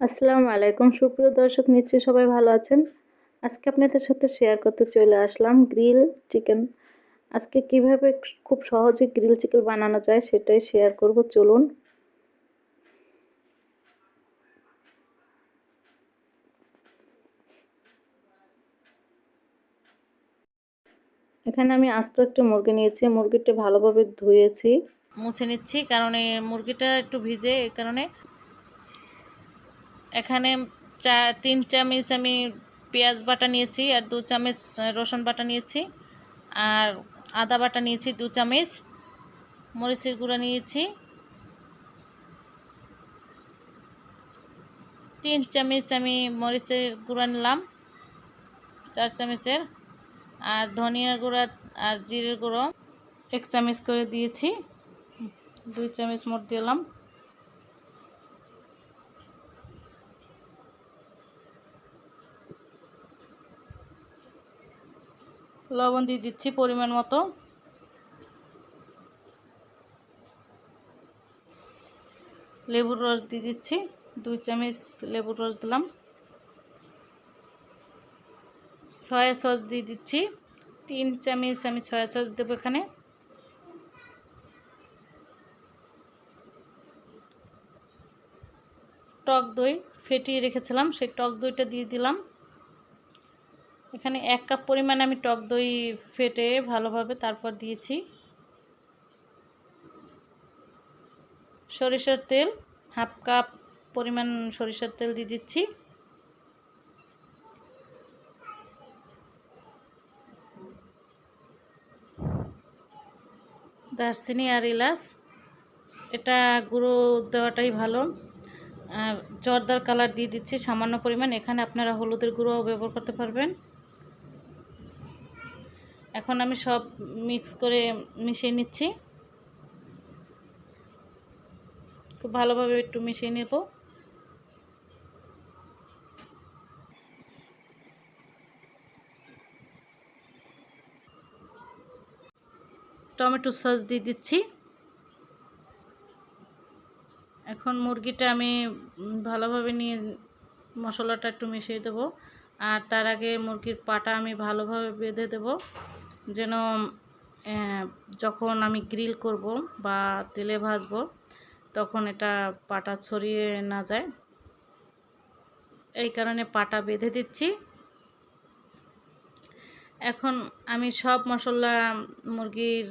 আসসালামু আলাইকুম। সুপ্রিয় দর্শক, নিশ্চয়ই সবাই ভালো আছেন? আজকে আপনাদের সাথে শেয়ার করতে চলে আসলাম গ্রিল চিকেন আজকে কীভাবে খুব সহজে গ্রিল চিকেন বানানো যায় সেটাই শেয়ার করব, চলুন। এখানে আমি আস্ত একটা মুরগি নিয়েছি, মুরগিটা ভালোভাবে ধুয়েছি। মুছে নিচ্ছি, কারণ মুরগিটা একটু ভিজে, এই কারণে এখানে চা, তিন চামচ আমি পেঁয়াজ বাটা নিয়েছি আর দু চামচ রসুন বাটা নিয়েছি। আর আদা বাটা নিয়েছি দু চামচ, মরিচের গুঁড়া নিয়েছি। তিন চামচ আমি মরিচের গুঁড়া নিলাম, চার চামচের। আর ধনিয়ার গুঁড়া আর জিরের গুঁড়ো এক চামচ করে দিয়েছি, দুই চামচ মোট দিলাম। লবণ দিয়ে দিচ্ছি পরিমাণ মতো। লেবুর রস দিয়ে দিচ্ছি, দুই চামচ লেবুর রস দিলাম। সয়া সস দিয়ে দিচ্ছি, তিন চামচ আমি সয়া সস দেবো এখানে। টক দই ফেটিয়ে রেখেছিলাম, সেই টক দইটা দিয়ে দিলাম। এখানে এক কাপ পরিমাণ আমি টক দই ফেটে ভালোভাবে তারপর দিয়েছি। সরিষার তেল, হাফ কাপ পরিমাণ সরিষার তেল দিয়ে দিচ্ছি। দারচিনি আর এলাচ, এটা গুঁড়ো দেওয়াটাই ভালো। জর্দার কালার দিয়ে দিচ্ছি সামান্য পরিমাণ। এখানে আপনারা হলুদের গুঁড়োও ব্যবহার করতে পারবেন। এখন আমি সব মিক্স করে মিশিয়ে নিচ্ছি। খুব ভালোভাবে একটু মিশিয়ে নেব। টমেটো সস দিয়ে দিচ্ছি। এখন মুরগিটা আমি ভালোভাবে নিয়ে মশলাটা একটু মিশিয়ে দেবো। আর তার আগে মুরগির পাটা আমি ভালোভাবে বেঁধে দেব। যেন যখন আমি গ্রিল করব বা তেলে ভাজবো, তখন এটা পাটা ছড়িয়ে না যায়। এই কারণে পাটা বেঁধে দিচ্ছি। এখন আমি সব মশলা মুরগির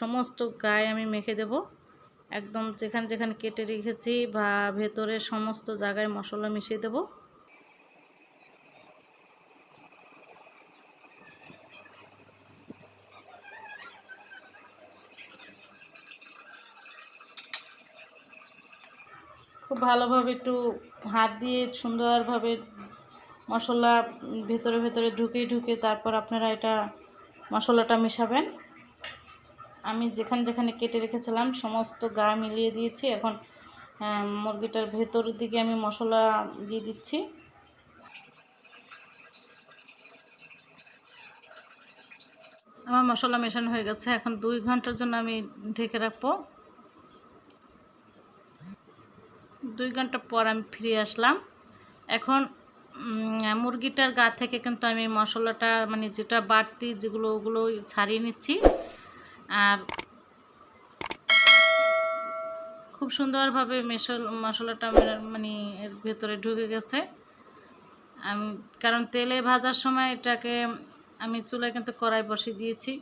সমস্ত গায়ে আমি মেখে দেব। একদম যেখানে যেখানে কেটে রেখেছি বা ভেতরে সমস্ত জায়গায় মশলা মিশিয়ে দেবো। খুব ভালোভাবে একটু হাত দিয়ে সুন্দরভাবে মশলা ভেতরে ভেতরে ঢুকে ঢুকে তারপর আপনারা এটা মশলাটা মেশাবেন। আমি যেখানে যেখানে কেটে রেখেছিলাম, সমস্ত গা মিলিয়ে দিয়েছি। এখন মুরগিটার ভেতরের দিকে আমি মশলা দিয়ে দিচ্ছি। আমার মশলা মেশানো হয়ে গেছে। এখন দুই ঘণ্টার জন্য আমি ঢেকে রাখব। দুই ঘণ্টা পর আমি ফিরে আসলাম। এখন মুরগিটার গা থেকে কিন্তু আমি মশলাটা মানে যেটা বাড়তি যেগুলো, ওগুলো ছাড়িয়ে নিচ্ছি। আর খুব সুন্দরভাবে মেশল, মশলাটা মানে এর ভেতরে ঢুকে গেছে। আমি, কারণ তেলে ভাজার সময় এটাকে আমি চুলায় কিন্তু কড়াই বসিয়ে দিয়েছি,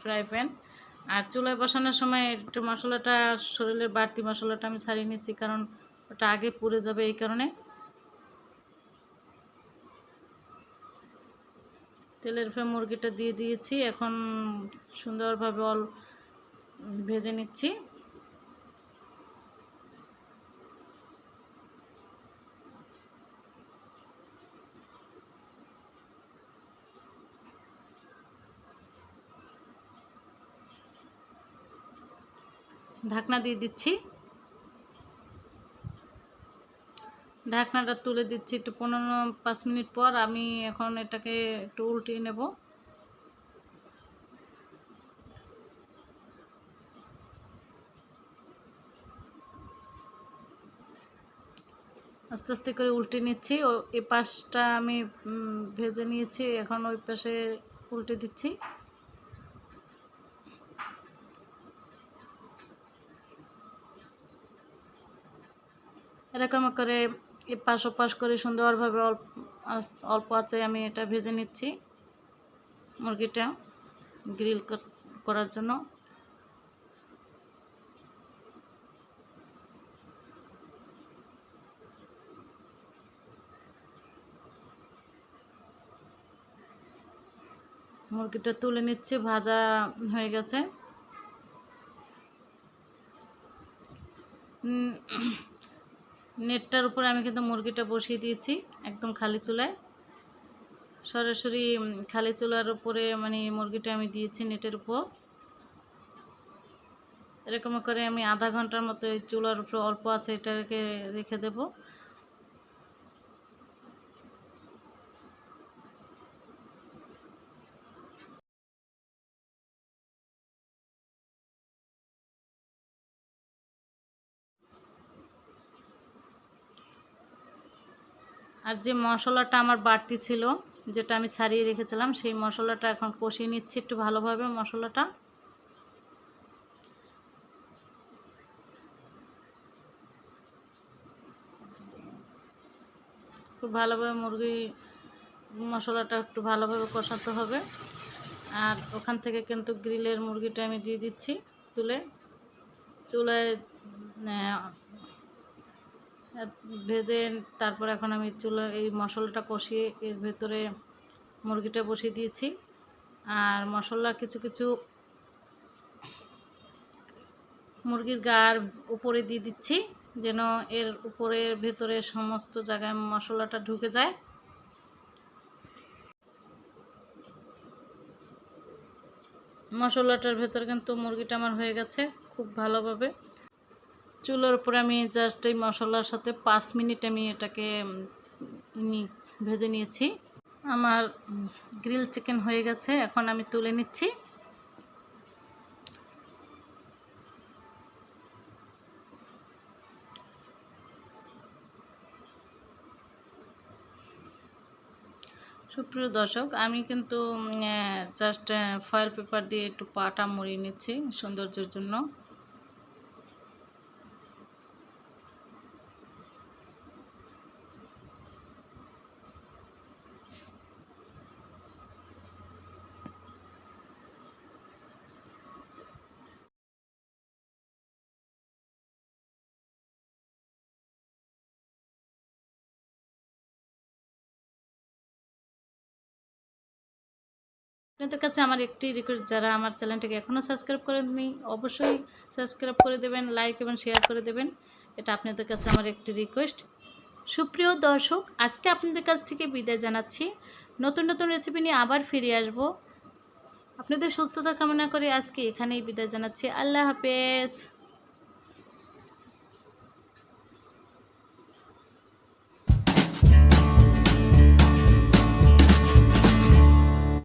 ফ্রাই প্যান। আর চুলায় বসানোর সময় একটু মশলাটা, শরীরের বাড়তি মশলাটা আমি ছাড়িয়ে নিচ্ছি, কারণ ওটা আগে পুড়ে যাবে এই কারণে। তেলের ফে মুরগিটা দিয়ে দিয়েছি, এখন সুন্দরভাবে অল ভেজে নিচ্ছি। ঢাকনা দিয়ে দিচ্ছি। ঢাকনাটা তুলে দিচ্ছি একটু পনেরো পাঁচ মিনিট পর। আমি এখন এটাকে একটু উল্টিয়ে নেব। আস্তে আস্তে করে উল্টে নিচ্ছি। ও এই পাশটা আমি ভেজে নিয়েছি। এখন ওই পাশে উল্টে দিচ্ছি। এরকম করে এপাশ ওপাশ করে সুন্দরভাবে অল্প অল্প আছে আমি এটা ভেজে নিচ্ছি মুরগিটা গ্রিল করার জন্য। মুরগিটা তুলে নিচ্ছে, ভাজা হয়ে গেছে। নেটটার উপরে আমি কিন্তু মুরগিটা বসিয়ে দিয়েছি একদম খালি চুলায়। সরাসরি খালি চুলার উপরে মানে মুরগিটা আমি দিয়েছি নেটের উপর। এরকম করে আমি আধা ঘণ্টার মতো চুলার উপরে অল্প আছে এটাকে রেখে দেব। আর যে মশলাটা আমার বাড়তি ছিল, যেটা আমি ছাড়িয়ে রেখেছিলাম, সেই মশলাটা এখন কষিয়ে নিচ্ছি একটু ভালোভাবে মশলাটা। খুব ভালোভাবে মুরগি মশলাটা একটু ভালোভাবে কষাতে হবে। আর ওখান থেকে কিন্তু গ্রিলের মুরগিটা আমি দিয়ে দিচ্ছি তুলে। চুলায় ভেজে তারপর এখন আমি চুলা, এই মশলাটা কষিয়ে এর ভেতরে মুরগিটা বসিয়ে দিয়েছি। আর মশলা কিছু কিছু মুরগির গার উপরে দিয়ে দিচ্ছি, যেন এর উপরের ভেতরে সমস্ত জায়গায় মশলাটা ঢুকে যায়। মশলাটার ভেতরে কিন্তু মুরগিটা আমার হয়ে গেছে খুব ভালোভাবে। চুলোর উপরে আমি জাস্ট এই মশলার সাথে পাঁচ মিনিট আমি এটাকে ভেজে নিয়েছি। আমার গ্রিল চিকেন হয়ে গেছে, এখন আমি তুলে নিচ্ছি। সুপ্রিয় দর্শক, আমি কিন্তু জাস্ট ফয়েল পেপার দিয়ে একটু পাটা মুড়িয়ে নিচ্ছি সৌন্দর্যের জন্য। আপনাদের কাছে আমার একটি রিকোয়েস্ট যারা আমার চ্যানেলটাকে এখনও সাবস্ক্রাইব করেননি, অবশ্যই সাবস্ক্রাইব করে দেবেন লাইক এবং শেয়ার করে দেবেন। এটা আপনাদের কাছে আমার একটি রিকোয়েস্ট সুপ্রিয় দর্শক, আজকে আপনাদের কাছ থেকে বিদায় জানাচ্ছি। নতুন নতুন রেসিপি নিয়ে আবার ফিরে আসব। আপনাদের সুস্থতা কামনা করে আজকে এখানেই বিদায় জানাচ্ছি। আল্লাহ হাফেজ।